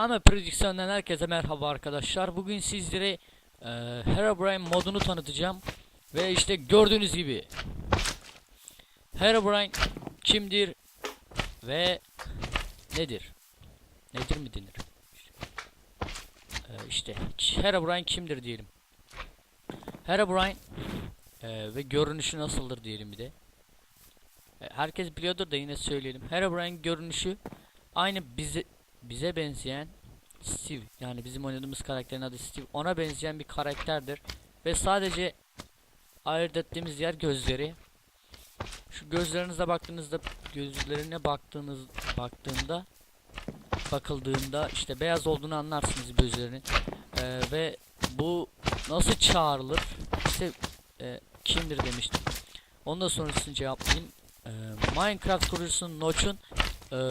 Ahmet Prodüksiyon'dan herkese merhaba arkadaşlar. Bugün sizlere e, Herobrine modunu tanıtacağım. Ve işte gördüğünüz gibi Herobrine kimdir ve nedir? Nedir mi denir? E, işte Herobrine kimdir diyelim. Herobrine e, ve görünüşü nasıldır diyelim bir de. E, herkes biliyordur da yine söyleyelim. Herobrine görünüşü aynı bize bize benzeyen Steve yani bizim oynadığımız karakterin adı Steve ona benzeyen bir karakterdir. Ve sadece ayırt ettiğimiz yer gözleri. Şu gözlerinize baktığınızda gözlerine baktığınız baktığında bakıldığında işte beyaz olduğunu anlarsınız gözlerinin Ee, ve bu nasıl çağrılır? İşte e, kimdir demiştim. Onu da sonrasını cevaplayayım Ee, Minecraft kurucusu Notch'un eee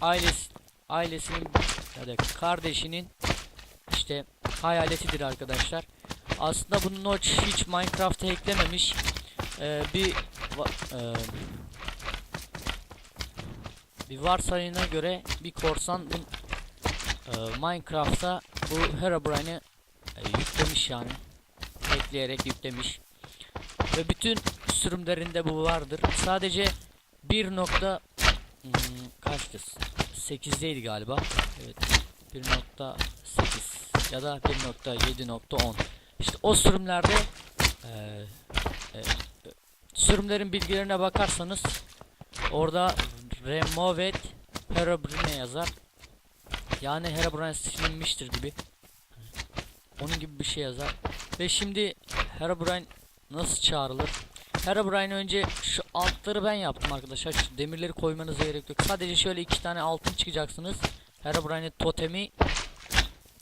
ailesi ailesinin ya da kardeşinin işte hayaletidir arkadaşlar. Aslında bunu Notch hiç Minecraft'a eklememiş. Ee, bir eee, bir varsayına göre bir korsan bu eee, Minecraft'a bu Herobrine'i e, yüklemiş yani. Ekleyerek yüklemiş. Ve bütün sürümlerinde bu vardır. Sadece bir nokta Hmm, kaçtı? 8'deydi galiba. Evet. 1.8 ya da 1.7.10. İşte o sürümlerde e, e, sürümlerin bilgilerine bakarsanız orada removed Herobrine yazar. Yani Herobrine silinmiştir gibi. Onun gibi bir şey yazar. Ve şimdi Herobrine nasıl çağrılır? Herobrine önce şu altları ben yaptım arkadaşlar. Şu demirleri koymanıza gerek yok. Sadece şöyle iki tane altın çıkacaksınız. Herobrine'in totemi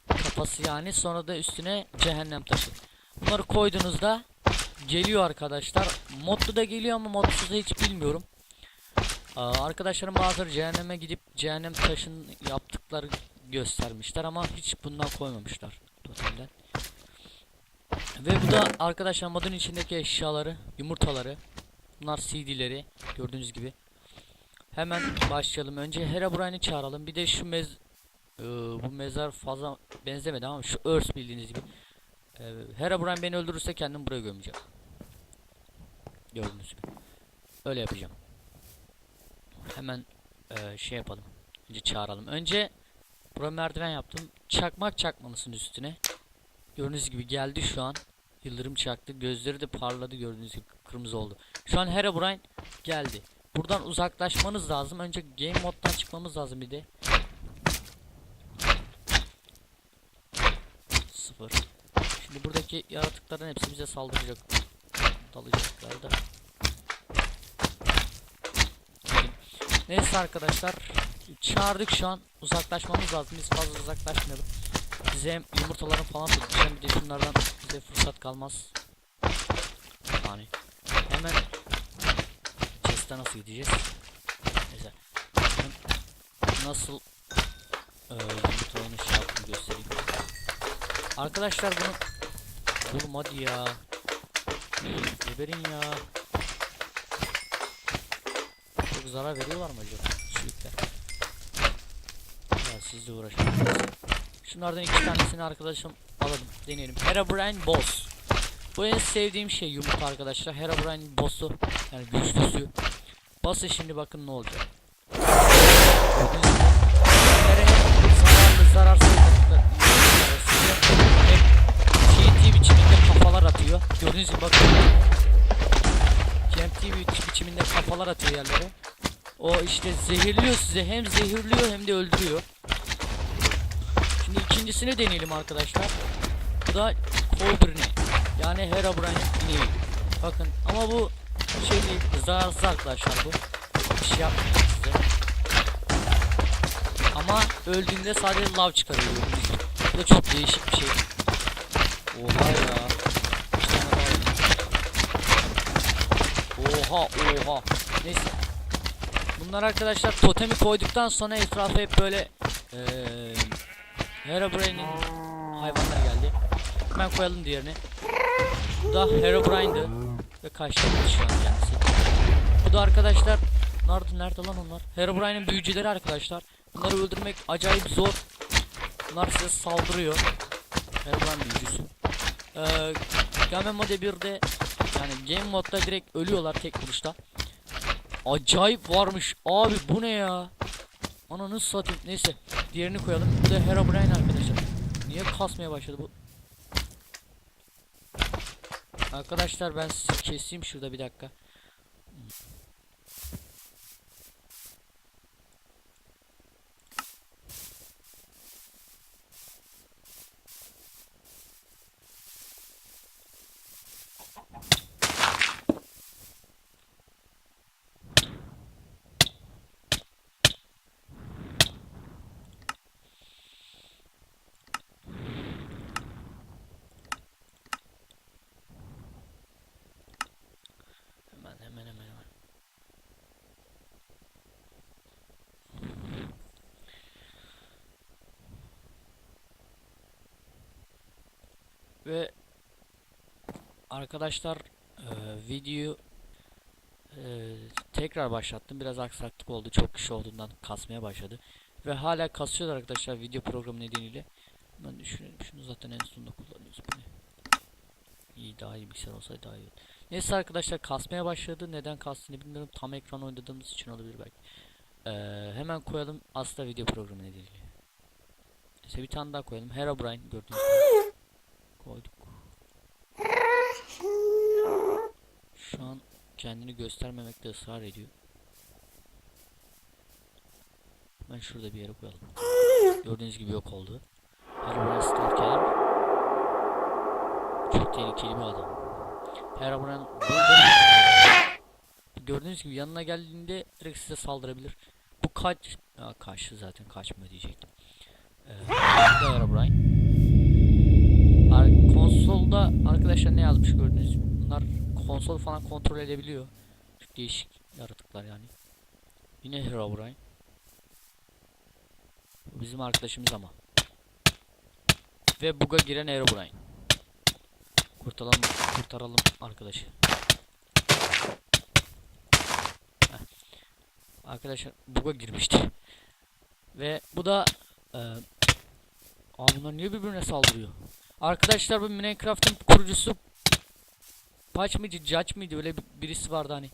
kafası yani. Sonra da üstüne cehennem taşı. Bunları koyduğunuzda geliyor arkadaşlar. Modlu da geliyor ama modsuz da hiç bilmiyorum. Aa, arkadaşlarım bazıları cehenneme gidip cehennem taşını yaptıkları göstermişler ama hiç bundan koymamışlar totemden. Ve bu da arkadaşlar modun içindeki eşyaları, yumurtaları. Bunlar CD'leri gördüğünüz gibi. Hemen başlayalım. Önce Herobrine'i çağıralım. Bir de şu mez Ee, bu mezar fazla benzemedi ama şu örs bildiğiniz gibi. Ee, Herobrine beni öldürürse kendim buraya gömeceğim. Gördüğünüz gibi. Öyle yapacağım. Hemen ee, şey yapalım. Önce çağıralım. Önce buraya merdiven yaptım. Çakmak çakmalısın üstüne. Gördüğünüz gibi geldi şu an. Yıldırım çaktı. Gözleri de parladı gördüğünüz gibi kırmızı oldu. Şu an Herobrine geldi. Buradan uzaklaşmanız lazım. Önce game moddan çıkmamız lazım bir de. Sıfır. Şimdi buradaki yaratıkların hepsi bize saldıracak. Dalacaklar da. Neyse arkadaşlar. Çağırdık şu an. Uzaklaşmamız lazım. Biz fazla uzaklaşmayalım. Bize hem yumurtaların falan tutacağım. Bir de şunlardan bize fırsat kalmaz. Yani hemen chest'e nasıl gideceğiz? Neyse. Nasıl e, yumurtalarını şey yaptığını göstereyim. Arkadaşlar bunu Oğlum hadi ya. Geberin ya. Çok zarar veriyorlar mı acaba? Sülükler. Ya sizle uğraşmayın. Şunlardan iki tanesini arkadaşım alalım. Deneyelim. Herobrine Boss. Bu en sevdiğim şey yumurta arkadaşlar. Herobrine Boss'u yani güçlüsü. Basın şimdi bakın ne olacak. Zararlı biçiminde kafalar atıyor. Gördüğünüz gibi bakın. TNT biç- biçiminde kafalar atıyor yerlere. O işte zehirliyor size. Hem zehirliyor hem de öldürüyor. İkincisini deneyelim arkadaşlar. Bu da Cobrini. Yani Herobrine'in ineği. Bakın ama bu şey değil, zararsız arkadaşlar bu. Bir şey yapmıyor size. Ama öldüğünde sadece lav çıkarıyor. Bu da çok değişik bir şey. Oha ya. Oha oha. Neyse. Bunlar arkadaşlar totemi koyduktan sonra etrafı hep böyle eee Herobrine'in hayvanlar geldi. Hemen koyalım diğerini. Bu da Herobrine'dı. Ve kaçtı şu an kendisi. Bu da arkadaşlar Nerede nerede lan onlar? Herobrine'in büyücüleri arkadaşlar. Bunları öldürmek acayip zor. Bunlar size saldırıyor. Herobrine büyücüsü. Ee, Game Mode 1'de yani Game Mode'da direkt ölüyorlar tek vuruşta. Acayip varmış. Abi bu ne ya? Ananı satayım. Neyse. Diğerini koyalım. Bu da Herobrine arkadaşlar. Niye kasmaya başladı bu? Arkadaşlar ben sizi keseyim şurada bir dakika. Hemen hemen hemen hemen. Ve arkadaşlar e, videoyu e, tekrar başlattım. Biraz aksaklık oldu. Çok kişi olduğundan kasmaya başladı. Ve hala kasıyorlar arkadaşlar video programı nedeniyle. Ben düşünelim. Şunu zaten en sonunda kullanıyoruz. Bu ne? İyi daha iyi bilgisayar olsaydı daha iyi olur. Neyse arkadaşlar kasmaya başladı. Neden kastığını bilmiyorum. Tam ekran oynadığımız için olabilir belki. Ee, hemen koyalım aslında video programı nedeniyle. Neyse bir tane daha koyalım. Herobrine gördüğünüz gibi. Koyduk. Şu an kendini göstermemekte ısrar ediyor. Ben şurada bir yere koyalım. Gördüğünüz gibi yok oldu. Herobrine Stalker. Çok tehlikeli bir adam. Herobrine gördüğünüz gibi yanına geldiğinde direkt size saldırabilir. Bu kaç Aa, kaçtı zaten kaçmıyor diyecektim. Ee, Herobrine. Konsolda arkadaşlar ne yazmış gördünüz mü? Bunlar konsol falan kontrol edebiliyor. Çok değişik yaratıklar yani. Yine Herobrine. Bizim arkadaşımız ama. Ve buga giren Herobrine. Kurtaralım, kurtaralım arkadaşı. Heh. Arkadaşlar buga girmişti. Ve bu da e, Aa bunlar niye birbirine saldırıyor? Arkadaşlar bu Minecraft'ın kurucusu Paç mıydı, Judge mıydı? Öyle bir- birisi vardı hani.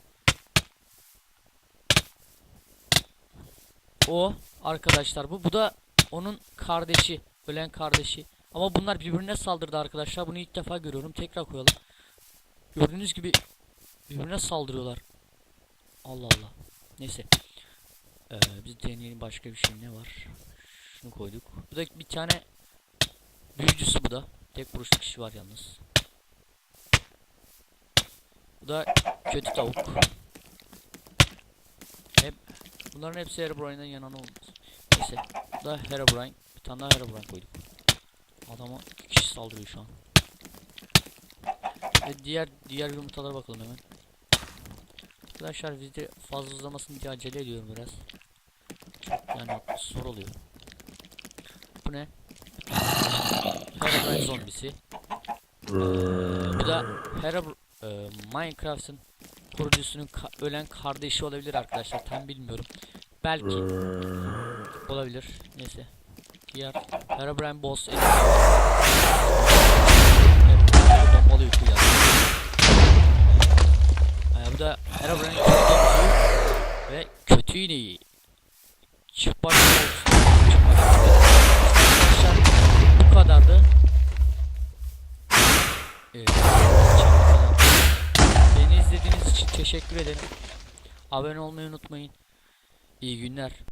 O arkadaşlar bu. Bu da onun kardeşi. Ölen kardeşi. Ama bunlar birbirine saldırdı arkadaşlar. Bunu ilk defa görüyorum. Tekrar koyalım. Gördüğünüz gibi birbirine saldırıyorlar. Allah Allah. Neyse. Ee, biz deneyelim başka bir şey ne var? Şunu koyduk. Bu da bir tane büyücüsü bu da. Tek vuruşlu kişi var yalnız. Bu da kötü tavuk. Hep bunların hepsi Herobrine'den yanan olmaz. Neyse. Bu da Herobrine. Bir tane daha Herobrine koyduk. Adama iki kişi saldırıyor şu an. Ve diğer diğer yumurtalara bakalım hemen. Arkadaşlar video fazla uzamasın diye acele ediyorum biraz. Yani zor oluyor. Bu ne? Herobrine zombisi. Bu da Herobr e, Minecraft'ın kurucusunun ka- ölen kardeşi olabilir arkadaşlar. Tam bilmiyorum. Belki olabilir. Neyse. Diğer Herobrine boss evet, bombalı yükü geldi. Ee, bu da Herobrine ve kötü ineği. Çıplak. Çıplak Arkadaşlar bu kadardı. Evet. bu kadar. Beni izlediğiniz için teşekkür ederim. Abone olmayı unutmayın. İyi günler.